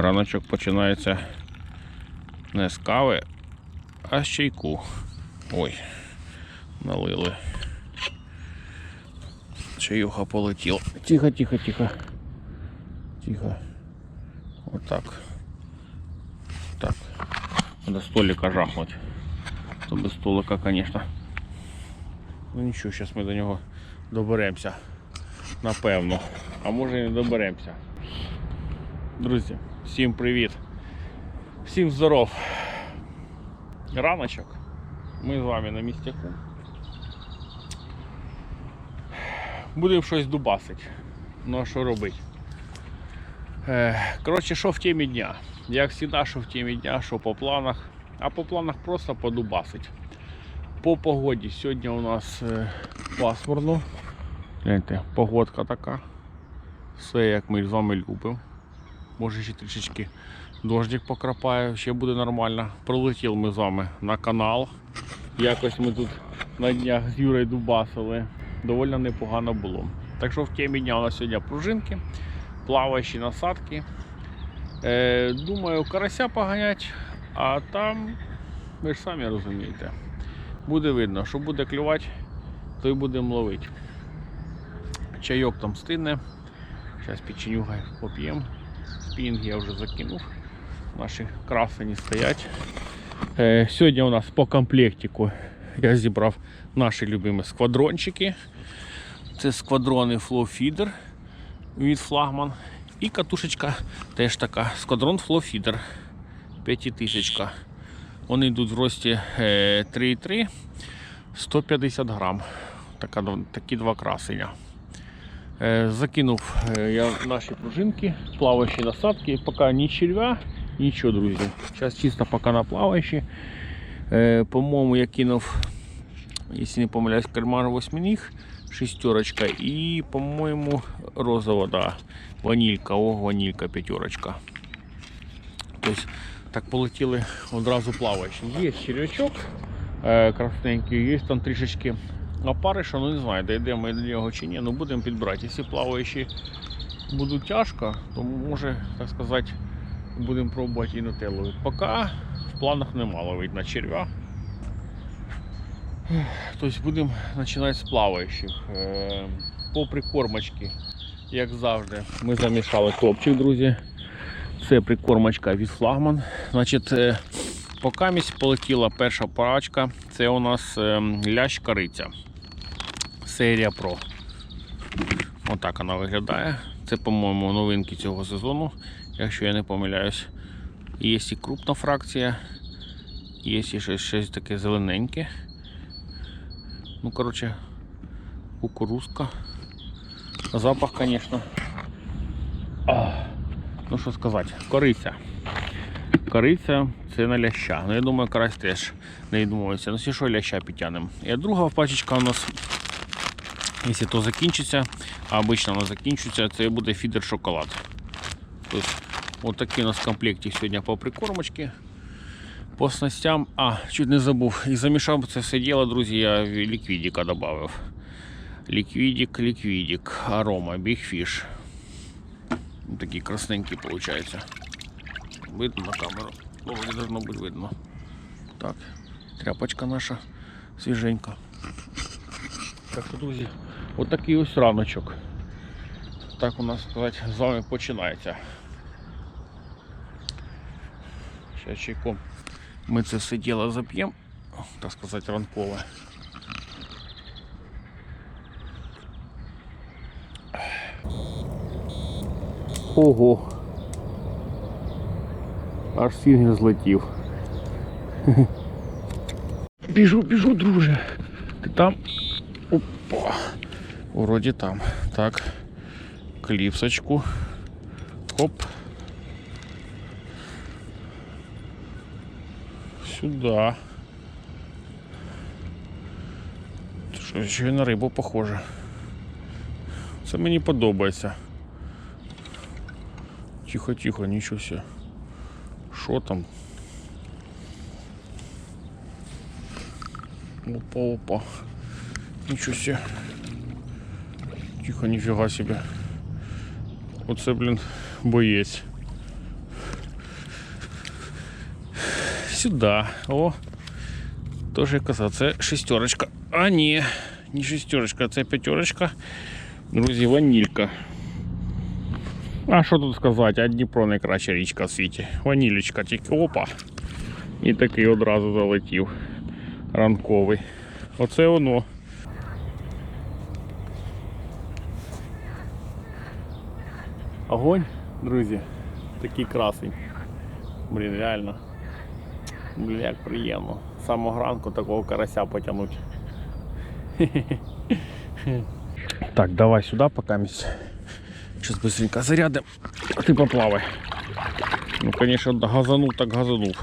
Раночок починається не з кави, а з чайку. Ой, налили. Чаюха полетіла. Тихо, тихо, тихо. Тихо. Отак. Так. До столика жахнуть. То без столика, звісно. Ну нічого, зараз ми до нього доберемося. Напевно. А може і не доберемося. Друзі, всім привіт. Всім здоров. Раночок. Ми з вами на містяку. Будемо щось дубасить. Ну а що робити? Е, Коротше, що в темі дня? Як завжди, що в темі дня, що по планах. А по планах просто подубасить. По погоді. Сьогодні у нас е, пасмурно. Гляньте, погодка така. Все як ми з вами любимо. Може ще трішечки дождик покрапає, ще буде нормально. Пролетіли ми з вами на канал. Якось ми тут на днях з Юрою дубасили. Доволі непогано було. Так що в темі дня у нас сьогодні пружинки, плаваючі насадки. Е, думаю, карася поганять, а там, ви ж самі розумієте, буде видно, що буде клювати, то й будемо ловити. Чайок там стине. Зараз печенюга поп'ємо. Спінг я вже закинув. Наші красені стоять. Е, сьогодні у нас по комплектику я зібрав наші любимі сквадрончики. Це сквадрони Flow Feeder від флагман. І катушечка теж така. Сквадрон Flow Feeder 5000. Вони йдуть в рості е, 3,3 150 грам. Така, такі два красення. Е, Закинув е, я наші пружинки, плаваючі насадки. Поки ні червя, нічого, друзі. Зараз чисто поки на плаваючі. Е, По-моєму, я кинув, якщо не помиляюсь, кальмар восьминіг, шестерочка і, по-моєму, розова, да, ванілька, о, ванілька, п'ятерочка. Тобто так полетіли одразу плаваючі. Є червячок красненький, є там трішечки опариша, ну не знаю, дійдемо ми до нього чи ні, ну будемо підбирати. Якщо плаваючі будуть тяжко, то може, так сказати, будемо пробувати і на те. Поки в планах нема ловити на червя. Тобто будемо починати з плаваючих. Е, По прикормочці, як завжди, ми замішали топчик, друзі. Це прикормочка від флагман. Значить, поки полетіла перша парачка, це у нас е, лящ кариця. Серія Pro. Отак вона виглядає. Це, по-моєму, новинки цього сезону, якщо я не помиляюсь. Є і крупна фракція, є і щось, щось таке зелененьке. Ну, коротше, кукурузка. Запах, звісно. Ну що сказати, кориця. Кориця це на ляща. Ну я думаю, карась теж не відмовиться. Ну, що ляща підтягнемо. І друга пачечка у нас, якщо то закінчиться, а обично вона закінчиться, це буде фідер шоколад. Тобто, от такі у нас комплекті сьогодні по прикормочці. По снастям, а, чуть не забув. І замішав це все діло, друзі, я ліквідіка додав. Ліквідик, ліквідик, арома. Ну, Такий красненький виходить. Видно на камеру. Вроде должно бути видно. Так, тряпочка наша свіженька. Так що, друзі, такий ось раночок. Так у нас сказати, з вами починається. Ще чайком ми це все діло зап'ємо, так сказати, ранкове. Ого. Аж сігнір злетів. Біжу, біжу, друже. Ти там? Опа. Вроді там. Так. Кліпсочку. Хоп. Сюда. Що ще й на рибу похоже. Це мені подобається. Тихо, тихо, нічого. Что там? Ну, Опа-опа. Ничего себе. Тихо, ніфіга себе. Оце, блін, боєць. Сюда. О! Тоже коса. Шестерочка. А, не, не шестерочка, а п'ятерочка. Друзі, ванилька. А що тут сказати? А Дніпро найкраща річка в світі. Ванілечка, тільки опа. І такий одразу залетів. Ранковий. Оце воно. Огонь, друзі. Такий красень. Блін, реально. Блін, як приємно. З самого ранку такого карася потягнути. Так, давай сюди пока місць. Сейчас быстренько зарядим. А ти поплавай. Ну, конечно, газанув, так газанув.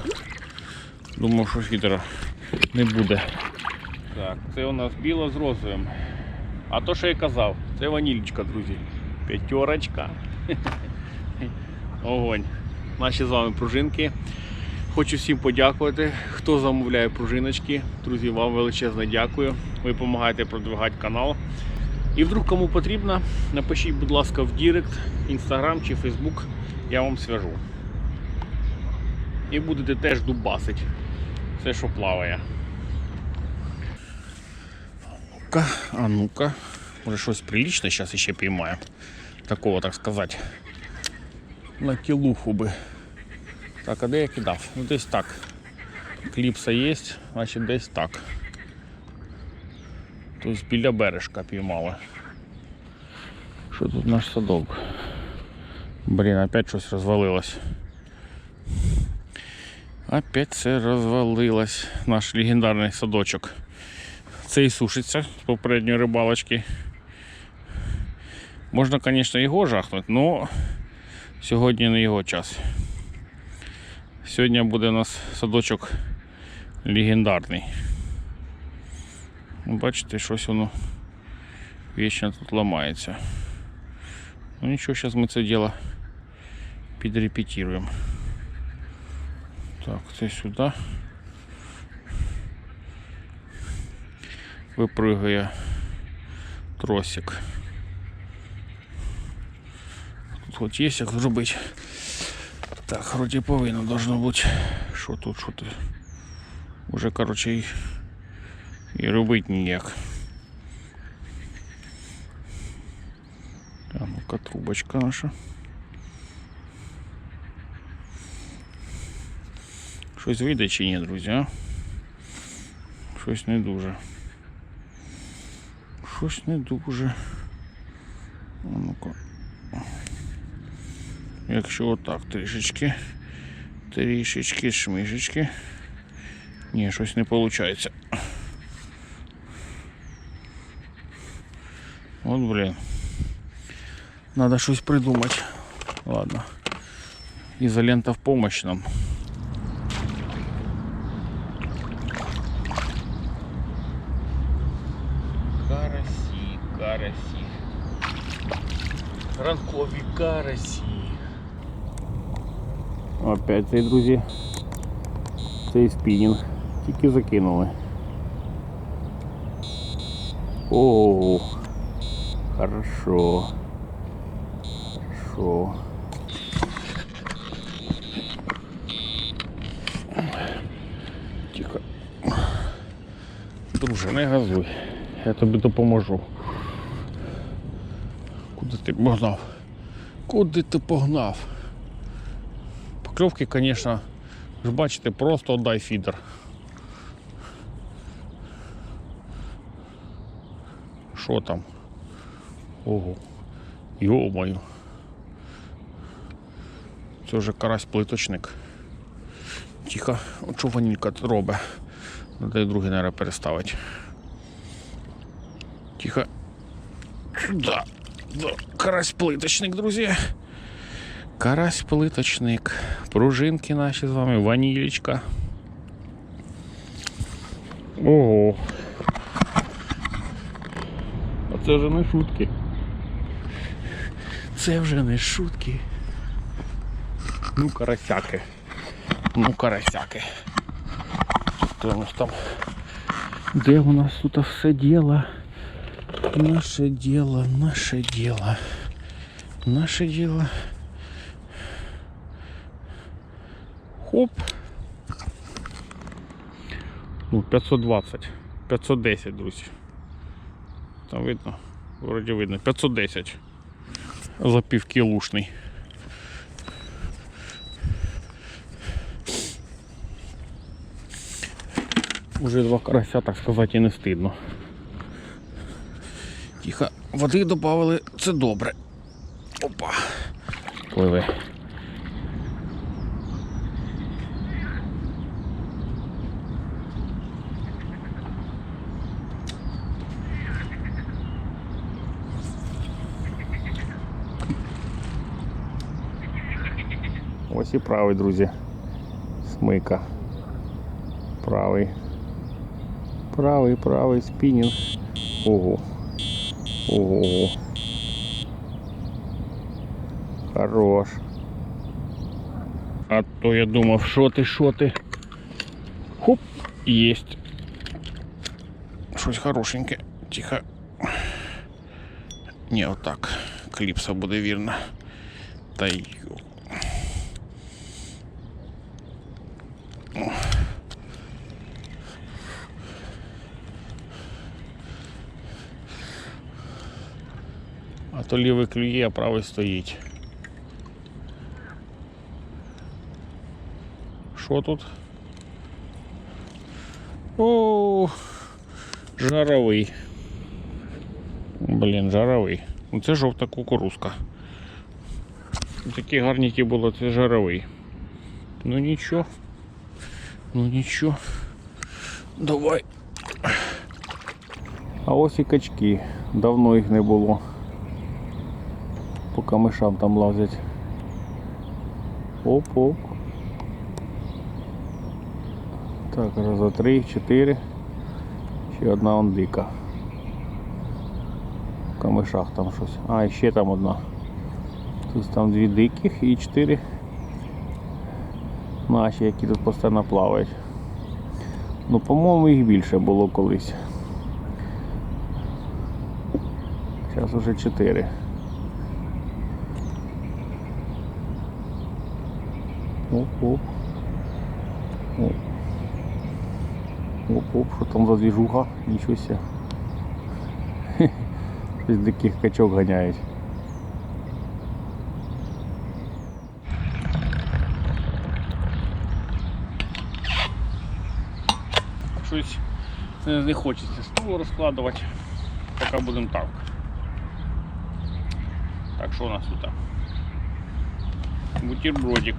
Думав, що фідера не буде. Так, це у нас біло з розовим. А то, що я казав, це ванільчика, друзі. П'ятерочка. Огонь. Наші з вами пружинки. Хочу всім подякувати, хто замовляє пружиночки. Друзі, вам величезне дякую. Ви допомагаєте продвигати канал. І вдруг кому потрібно, напишіть, будь ласка, в Дірект, Інстаграм чи Фейсбук, я вам свяжу. І будете теж дубасить все, що плаває. Ну-ка, а ну-ка. Може щось приличне зараз ще піймаємо. Такого, так сказати. На кілуху би. Так, а де я кидав? Ну десь так. Кліпса є, значить десь так. Тобто біля бережка піймали. Що тут наш садок? Блін, опять щось розвалилось. Опять це розвалилось. Наш легендарний садочок. Це і сушиться з попередньої рибалочки. Можна, звісно, його жахнути, але сьогодні не його час. Сьогодні буде у нас садочок легендарний. Бачите, щось воно вічно тут ламається. Ну нічого, зараз ми це діло підрепетируємо. Так, це сюди. Випригує тросик. Тут хоч є як зробити. Так, вроді повинно должно бути. Що тут, що тут? Уже, коротше, і, і робити ніяк. А ну-ка, трубочка наша. Щось вийде чи ні, друзі, а? Щось не дуже. Щось не дуже. А ну-ка. Якщо отак трішечки, трішечки, шмишечки. Ні, щось не виходить. От, блін. Надо щось придумати. Ладно. Изолента в помощь нам. Карасі, карасі. Ранкові карасі. Опять цей, друзі. Цей спінінг. Тільки закинули. О, хорошо. Хорошо. Тихо. Друже, не газуй. Я тобі допоможу. Куди ти погнав? Куди ти погнав? Покльовки, звісно, ж бачите, просто дай фідер. Що там? Ого. Йо-моє. Це вже карась плиточник. Тихо, от що ванілька робить. І другий, наверное, переставити. Тихо. Да. Да. Карась плиточник, друзі. Карась плиточник. Пружинки наші з вами, ванілечка. Ого. А це вже не шутки. Це вже не шутки. Ну, карасяки. Ну, карасяки. Що у нас там? Де у нас тут все діло? Наше діло, наше діло. Наше діло. Хоп. Ну, 520. 510, друзі. Там видно? Вроді видно. 510. За півкілушний. Уже два карася, так сказати, і не стидно. Тихо, води додали, це добре. Опа. Пливе. Ось і правий, друзі. Смика. Правий. Правий, правий спінінг. Ого. Ого. Хорош. А то я думав, що ти, що ти. Хоп, єсть. Щось хорошеньке. Тихо. Ні, отак. Кліпса буде вірно. Та й. то лівий клює, а правий стоїть. Що тут? О, жаровий. Блін, жаровий. Ну це жовта кукурузка. Такі гарніки було, це жаровий. Ну нічого. Ну нічого. Давай. А ось і качки. Давно їх не було. Камишам там лазять. Оп-оп. Так, раз, два, три, чотири. Ще одна он дика. В камишах там щось. А, ще там одна. Тут там дві диких і чотири наші, які тут постійно плавають. Ну, по-моєму, їх більше було колись. Зараз уже чотири. Оп-оп. Оп. Оп-оп, що там за двіжуха? Нічого ся. Щось диких качок ганяють. Щось не, хочеться столу розкладувати. Поки будемо так. Так, що у нас тут? Бутербродик.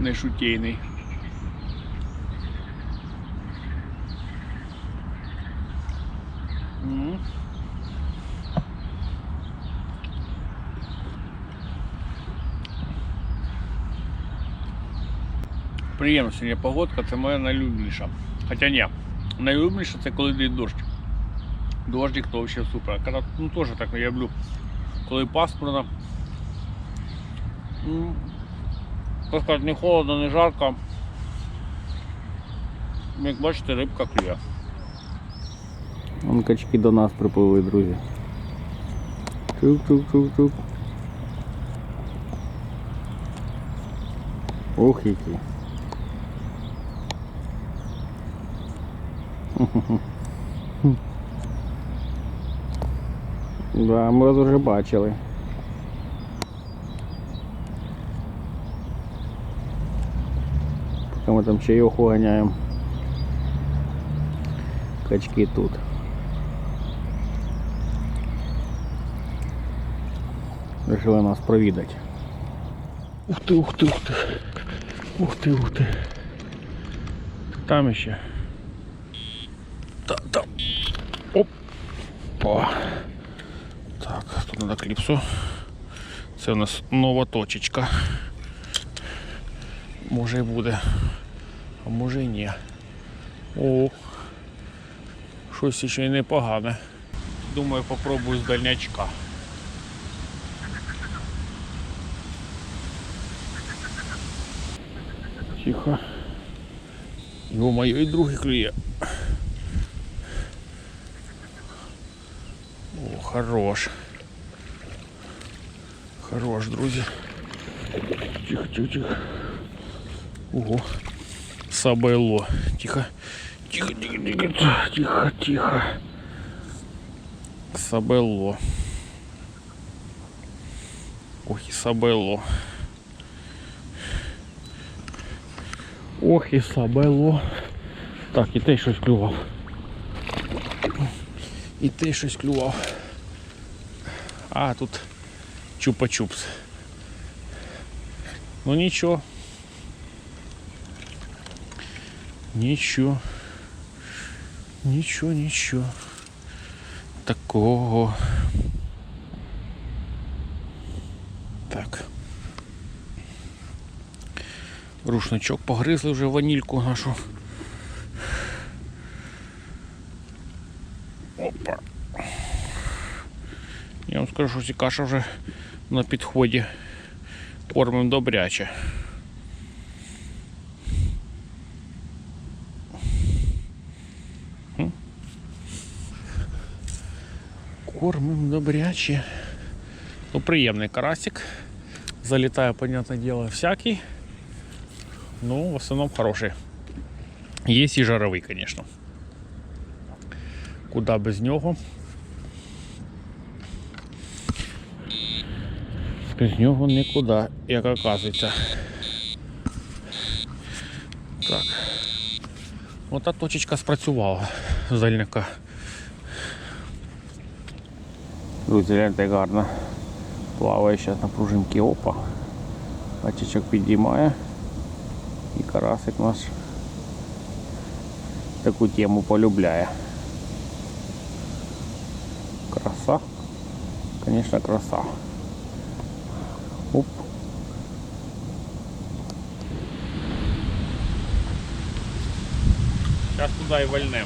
Не шутейний. Приємна сьогодні погодка, це моя найлюбніша. Хоча ні, найлюбніша це коли йде дощ. Дождик то взагалі супер. А Коли, ну теж так я люблю. Коли пасмурно. Сказати, не холодно, не жарко. Як бачите, рибка клює. Вон качки до нас припливли, друзі. Чук-чук-чук-чук. Ох, які. Да, ми вже бачили. Ми там чайоху ганяємо. Качки тут. Решили нас провідати. Ух ти, ух ти, ух ти. Ух ти, ух ти. Там ще. Та, там. Оп. Так, тут треба кліпсу. Це у нас нова точечка. Може і буде. А може і ні. О. Щось ще й непогане. Думаю, попробую з дальнячка. Тихо. Ё-моё, і другий клює. О, хорош. Хорош, друзі. Тихо, тихо, тихо. Ого. Сабело. Тихо. Тихо, тихо, тихо, тихо, тихо. Сабело. Ох і сабело. Ох і сабело. Так, і той щось клював. І той щось клював. А, тут чупа-чупс. Ну нічого. Нічого. Нічого, нічого. Такого. Так. Рушничок погризли вже ванільку нашу. Опа. Я вам скажу, що ці каша вже на підході. Кормим добряче. М? Кормим добряче. Ну, приємний карасик. Залітає, понятне діло, всякий. Ну, в основном хороший. Есть и жаровий, конечно. Куда без нього. Без нього нікуди, як оказується. Так. Ота точечка спрацювала з дальника. Друзі, гляньте як гарно. Плаває зараз на пружинки. Опа. Бачечок підіймає. І карасик наш таку тему полюбляє. Краса. Конечно, краса. Оп. Сейчас туда и вольнем.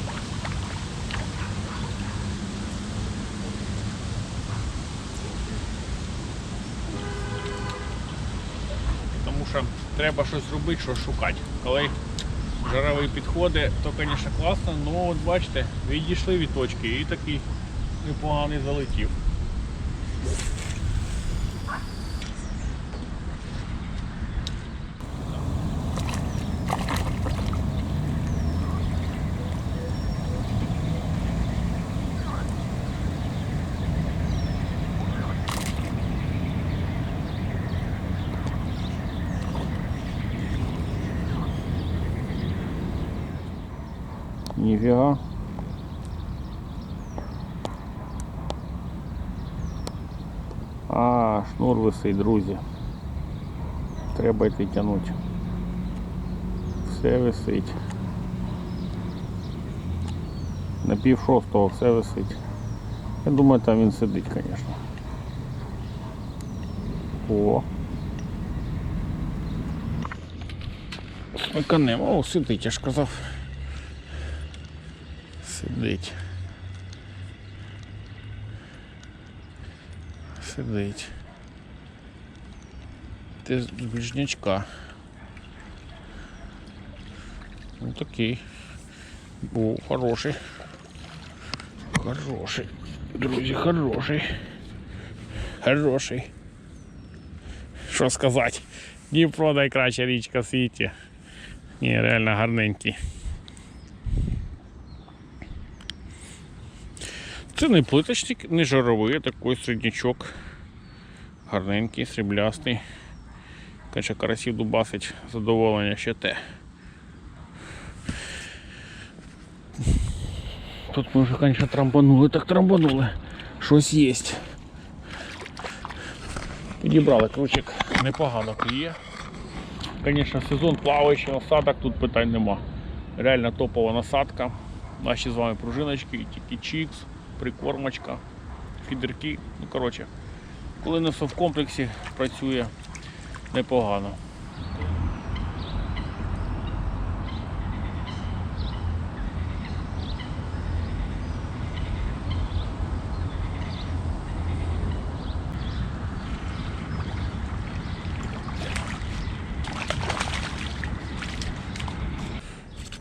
Що треба щось робити, щось шукати. Коли жаровий підходи, то, звісно, класно, але от бачите, відійшли від точки і такий непоганий залетів. Ніфіга. А, шнур висить, друзі. Треба йти тягнути. Все висить. На пів шостого все висить. Я думаю, там він сидить, звісно. О. Смиканемо. О, сидить, я ж казав. Сидить. Сидить. Ти з ближнячка. Ну такий. Був хороший. Хороший. Друзі, хороший. Хороший. Що сказати? Дніпро найкраща річка в світі. Ні, реально гарненький. Це не плиточник, не жаровий, а такий середнячок. Гарненький, сріблястий. Конечно, карасів дубасить, задоволення ще те. Тут ми вже, конечно, трамбанули, так трамбанули. Щось є. Підібрали кручик, непогано клює. Звісно, сезон плаваючих насадок, тут питань нема. Реально топова насадка. Наші з вами пружиночки, тільки чікс, прикормочка, фідерки. Ну, коротше, коли не все в комплексі працює непогано.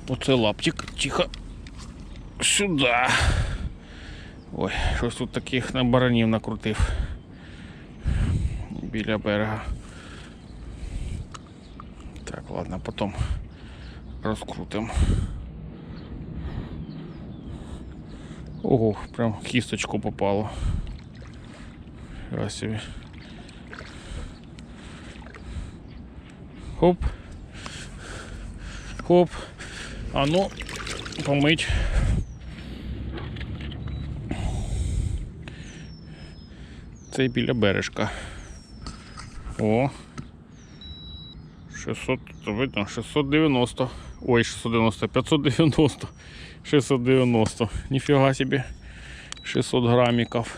Оце лаптик, тихо. Сюди. Ой, щось тут таких на баранів накрутив. Біля берега. Так, ладно, потом розкрутимо. Ого, прям кісточку попало. Раз. Хоп. Хоп. А ну, помить. Це біля бережка. О. 600, видно, 690. Ой, 690, 590. 690. Ніфіга собі. 600 граміків.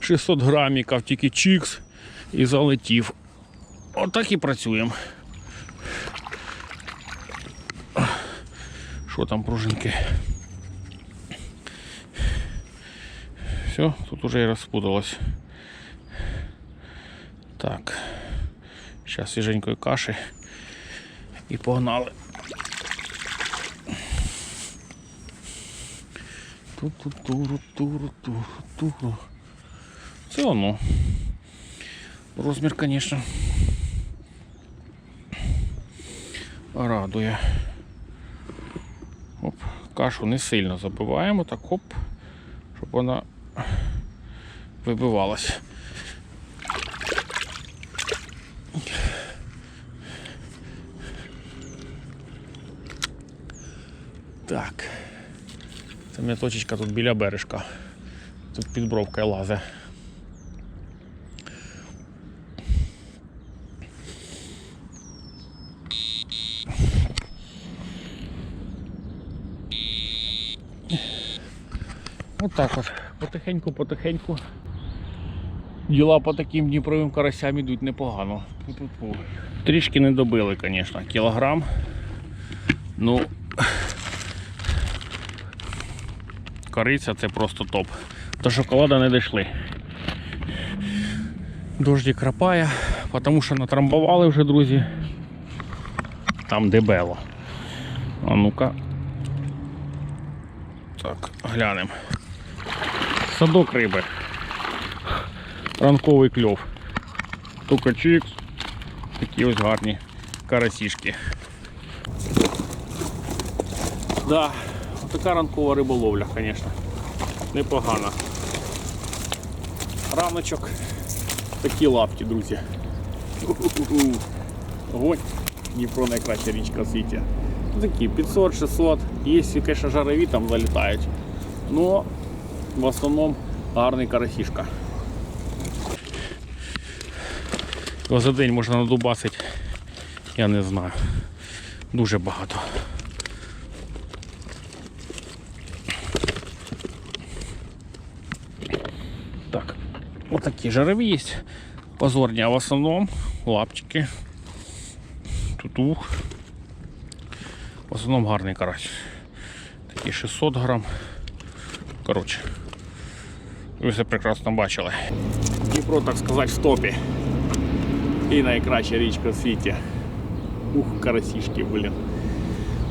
600 граміків, тільки чікс і залетів. Отак і працюємо. Що там пружинки? Все, тут уже і розпуталось. Так. Зараз свіженької каші. І погнали. Ту-ту-туру-туру-туру-туру. Це воно. Розмір, звісно. Радує. Оп, кашу не сильно забиваємо, так хоп, щоб вона вибивалась. Так. Це моя точечка тут біля бережка. Тут під бровкою лазе. Отак от. Потихеньку, потихеньку. Діла по таким дніпровим карасям ідуть непогано. Пу-пу-пу. Трішки не добили, звісно. Кілограм. Ну, кориця це просто топ. До шоколада не дійшли. Дождик крапає, тому що натрамбували вже, друзі. Там дебело. А ну-ка. Так, глянемо. Садок риби. Ранковий кльов. Тукачик. Такі ось гарні карасішки. Да, така ранкова риболовля, звісно. Непогана. Раночок. Такі лапки, друзі. Огонь. Дніпро найкраща річка в світі. Такі 500-600. Є, звісно, жарові там залітають. Но в основному гарний карасішка. За день можна надубасити, я не знаю. Дуже багато. Так, вот такие жарові є. Позорні, а в основному лапчики. Тутух. В основному гарний карась. Такі 600 грам. Коротше. Ви все прекрасно бачили. Дніпро, так сказати, в топі. І найкраща річка в світі. Ух, карасішки, блін.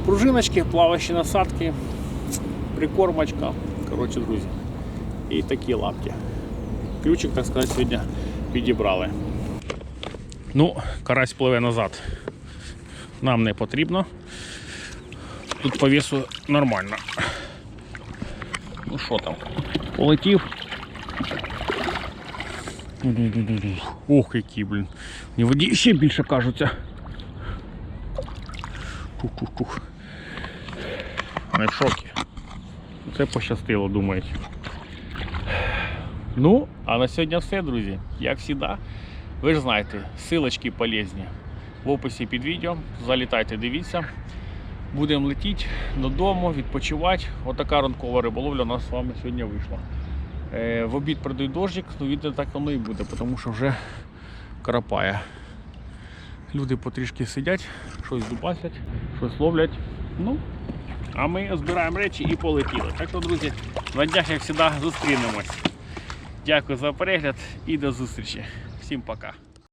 Пружиночки, плаваючі насадки, прикормочка. Коротше, друзі. І такі лапки. Ключик, так сказати, сьогодні підібрали. Ну, карась пливе назад. Нам не потрібно. Тут по весу нормально. Ну що там? Полетів. Ох, які, блін. Мені воді ще більше кажуться. Тух-тух-тух. Не в шокі. Це пощастило, думають. Ну, а на сьогодні все, друзі. Як завжди, ви ж знаєте, силочки полезні в описі під відео. Залітайте, дивіться. Будемо летіти додому, відпочивати. Отака ранкова риболовля у нас з вами сьогодні вийшла. Е, в обід продають дождик, то відео так воно і буде, тому що вже крапає. Люди потрішки сидять, щось дубасять, щось ловлять. Ну, а ми збираємо речі і полетіли. Так що, друзі, на днях, як завжди, зустрінемось. Дякую за перегляд і до зустрічі. Всім пока.